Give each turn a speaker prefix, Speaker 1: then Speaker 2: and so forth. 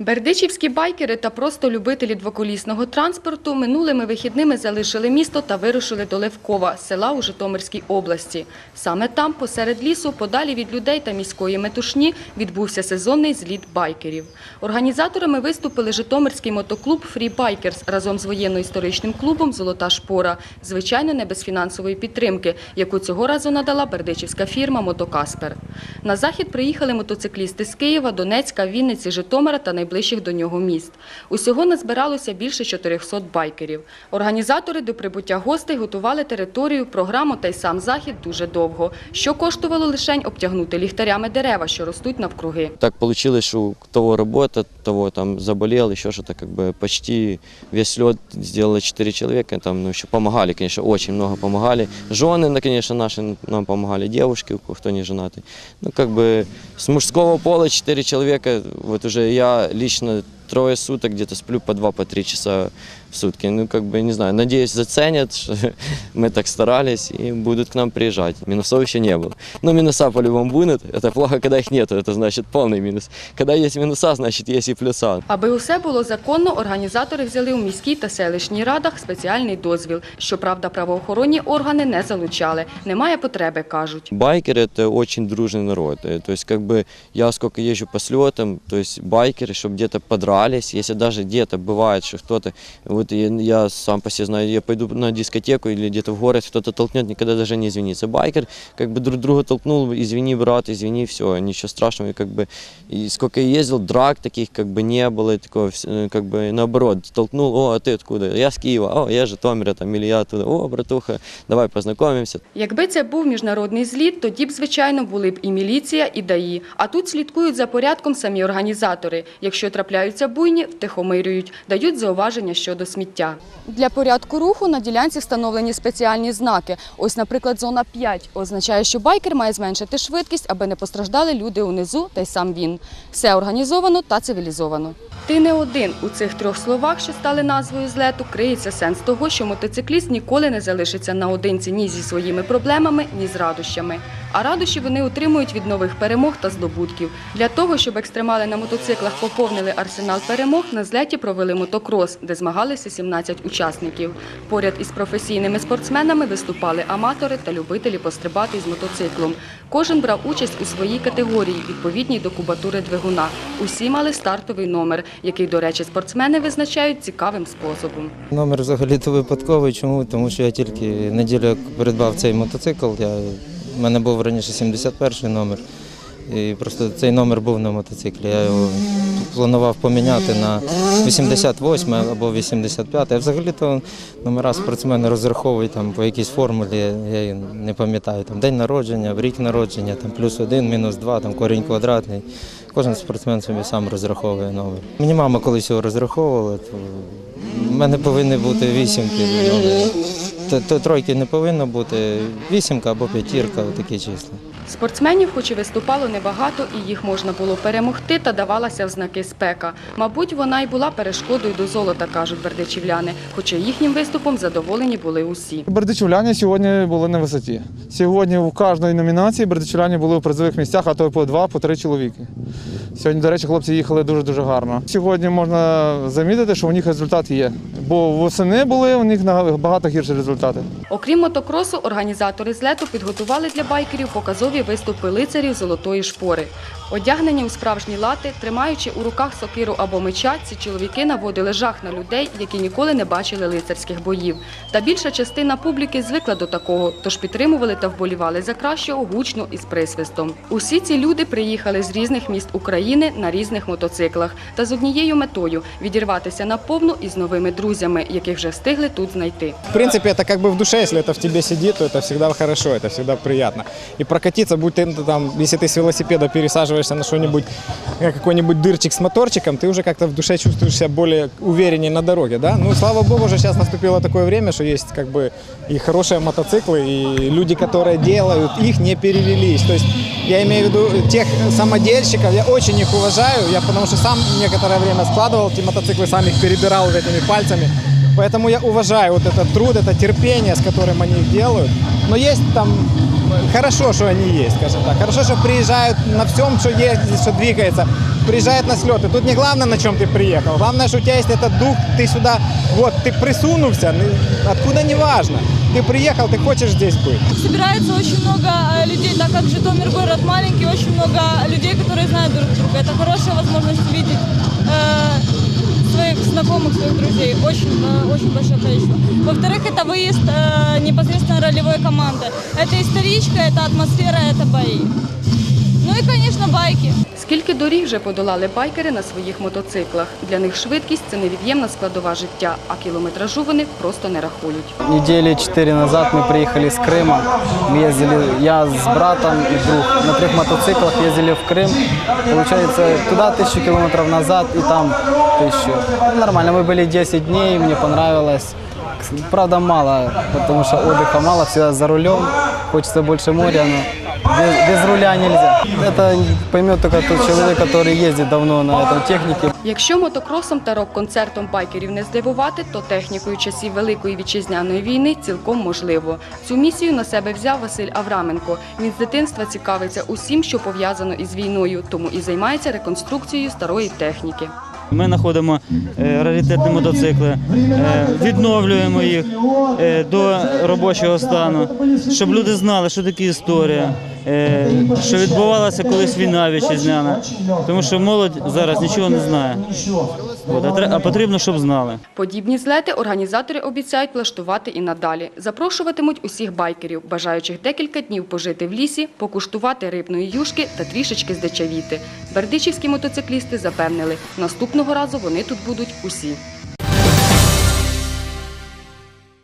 Speaker 1: Бердичівські байкери та просто любителі двоколісного транспорту минулими вихідними залишили місто та вирушили до Левкова, села у Житомирській області. Саме там, посеред лісу, подалі від людей та міської метушні, відбувся сезонний зліт байкерів. Організаторами виступили Житомирський мотоклуб «Фрі Байкерс» разом з воєнно-історичним клубом «Золота шпора». Звичайно, не без фінансової підтримки, яку цього разу надала бердичівська фірма «Мотокаспер». На захід приїхали мотоциклісти з Києва, Донецька, Вінниці, Житомира та найближчих до нього міст. Усього назбиралося більше 400 байкерів. Організатори до прибуття гостей готували територію, програму та й сам захід дуже довго, що коштувало лишень обтягнути ліхтарями дерева, що ростуть навкруги.
Speaker 2: Так получилось, что у того работа, того там заболел, еще что-то, как бы почти весь лед сделало 4 человека, там, ну, еще помогали, конечно, очень много помогали. Жены, ну, конечно, наши нам помогали, девушки, кто не женатый. Ну, как бы с мужского пола 4 человека, вот уже я лично трое суток где-то сплю по 2 по 3 часа в сутки. Ну, как бы, не знаю, надеюсь, заценят, что мы так старались и будут к нам приезжать. Минусов еще не было. Но минуса по-любому будут. Это плохо, когда их нету, это значит полный минус. Когда есть минуса, значит есть и плюса.
Speaker 1: Аби усе було законно, організатори взяли у міській та селищній радах спеціальний дозвіл. Щоправда, правоохоронні органи не залучали. Немає потреби, кажуть.
Speaker 2: Байкеры – это очень дружный народ. Э, То есть, как бы, я сколько езжу по слетам, то есть, байкеры, чтобы где-то подрались, если даже где-то бывает, что кто-то, вот я, я сам по себе знаю, я пойду на дискотеку или где-то в город, кто-то толкнет, никогда даже не извинится. Байкер, как бы, друг друга толкнул, извини, брат, извини, все, ничего страшного, и, как бы, и сколько я ездил, драк таких, как бы, не было, и такого, вс- э, как бы, наоборот, толкнул, о, а ты откуда? Я с Киева, о, я же Житомира, там, или я оттуда, о, братуха, давай познакомимся.
Speaker 1: Якби це був міжнародний зліт, тоді б, звичайно, були б і міліція, і ДАІ. А тут слідкують за порядком самі організатори. Якщо трапляються буйні, втихомирюють, дають зауваження щодо сміття. Для порядку руху на ділянці встановлені спеціальні знаки. Ось, наприклад, зона 5 означає, що байкер має зменшити швидкість, аби не постраждали люди унизу та й сам він. Все організовано та цивілізовано. Ти не один у цих трьох словах, що стали назвою злету, криється сенс того, що мотоцикліст ніколи не залишиться наодинці ні зі своїми проблемами, ні з радощами. А радощі вони отримують від нових перемог та здобутків. Для того, щоб екстремали на мотоциклах поповнили арсенал перемог, на злеті провели мотокрос, де змагалися 17 учасників. Поряд із професійними спортсменами виступали аматори та любителі пострибати з мотоциклом. Кожен брав участь у своїй категорії, відповідній до кубатури двигуна. Усі мали стартовий номер, який, до речі, спортсмени визначають цікавим способом.
Speaker 3: Номер взагалі-то випадковий. Чому? Тому що я тільки неділю придбав цей мотоцикл. Я, в мене був раніше 71 номер. І просто цей номер був на мотоциклі. Я його планував поміняти на 88 або 85. А взагалі-то номера спортсмени розраховують там по якійсь формулі, я її не пам'ятаю. Там день народження, рік народження, там плюс один, мінус два, там корінь квадратний. Кожен спортсмен собі сам розраховує номер. Мені мама колись його розраховувала, то в мене повинні бути вісімки. номери. Тройки не повинно бути, вісімка або п'ятірка, такі числа.
Speaker 1: Спортсменів, хоч і виступало небагато, і їх можна було перемогти, та давалася в знаки спека. Мабуть, вона й була перешкодою до золота, кажуть бердичівляни, хоча їхнім виступом задоволені були усі.
Speaker 4: Бердичівляні сьогодні були на висоті. Сьогодні в кожній номінації бердичівляні були в призових місцях, а то й по два, по три чоловіки. Сьогодні, до речі, хлопці їхали дуже-дуже гарно. Сьогодні можна замітити, що у них результат є. Бо восени були у них набагато гірші результати.
Speaker 1: Окрім мотокросу, організатори злету підготували для байкерів показові виступи лицарів золотої шпори. Одягнені у справжні лати, тримаючи у руках сокиру або меча, ці чоловіки наводили жах на людей, які ніколи не бачили лицарських боїв. Та більша частина публіки звикла до такого, тож підтримували та вболівали за кращого гучно і з присвистом. Усі ці люди приїхали з різних міст України на різних мотоциклах та з однією метою відірватися наповну із новими друзями, яких вже встигли тут знайти.
Speaker 5: В принципе, это как бы в душе, если это в тебе сидит, то это всегда хорошо, это всегда приятно. И прокатиться, будь ты там, если ты с велосипеда пересаживаешься на что-нибудь, на какой-нибудь дырчик с моторчиком, ты уже как-то в душе чувствуешь себя более увереннее на дороге, да? Ну, слава богу, уже сейчас наступило такое время, что есть как бы и хорошие мотоциклы, и люди, которые делают их, не перевелись. То есть я имею в виду тех самодельщиков, я очень их уважаю, я потому что сам некоторое время складывал эти мотоциклы, сам их перебирал вот этими пальцами. Поэтому я уважаю вот этот труд, это терпение, с которым они их делают. Но есть там хорошо, что они есть, скажем так. Хорошо, что приезжают на всем, что ездит, что двигается. Приезжают на слеты. Тут не главное, на чем ты приехал. Главное, что у тебя есть этот дух, ты сюда, вот, ты присунулся, ну, откуда не важно. Ты приехал, ты хочешь здесь быть.
Speaker 6: Собирается очень много э, людей, так как Житомир город маленький, очень много людей, которые знают друг друга. Это хорошая возможность увидеть э, своих знакомых, своих друзей. Очень, э, очень большое количество. Во-вторых, это выезд э, непосредственно ролевой команды. Это историчка, это атмосфера, это бои. Ну и, конечно, байки.
Speaker 1: Скільки доріг вже подолали байкери на своїх мотоциклах. Для них швидкість – це невід'ємна складова життя, а кілометражу вони просто не рахують.
Speaker 7: Недели четыре назад мы приехали с Крыма. Мы ездили, я с братом и друг на трех мотоциклах ездили в Крым. Получается, туда тысячу километров назад и там тысячу. Ну, Нормально, мы были 10 дней, мне понравилось. Правда, мало, потому что отдыха мало, всегда за рулем. Хочется больше моря, но без, без руля нельзя. Это поймет только тот человек, который ездит давно на этой технике.
Speaker 1: Якщо мотокросом та рок-концертом байкерів не здивувати, то технікою часів Великої вітчизняної війни цілком можливо. Цю місію на себе взяв Василь Авраменко. Він з дитинства цікавиться усім, що пов'язано із війною, тому і займається реконструкцією старої техніки.
Speaker 8: Ми знаходимо е, раритетні мотоцикли, е, відновлюємо їх е, до робочого стану, щоб люди знали, що таке історія, що відбувалася колись війна вітчизняна. Тому що молодь зараз нічого не знає. А тре- потрібно, щоб знали.
Speaker 1: Подібні злети організатори обіцяють влаштувати і надалі. Запрошуватимуть усіх байкерів, бажаючих декілька днів пожити в лісі, покуштувати рибної юшки та трішечки здичавіти. Бердичівські мотоциклісти запевнили, наступного разу вони тут будуть усі.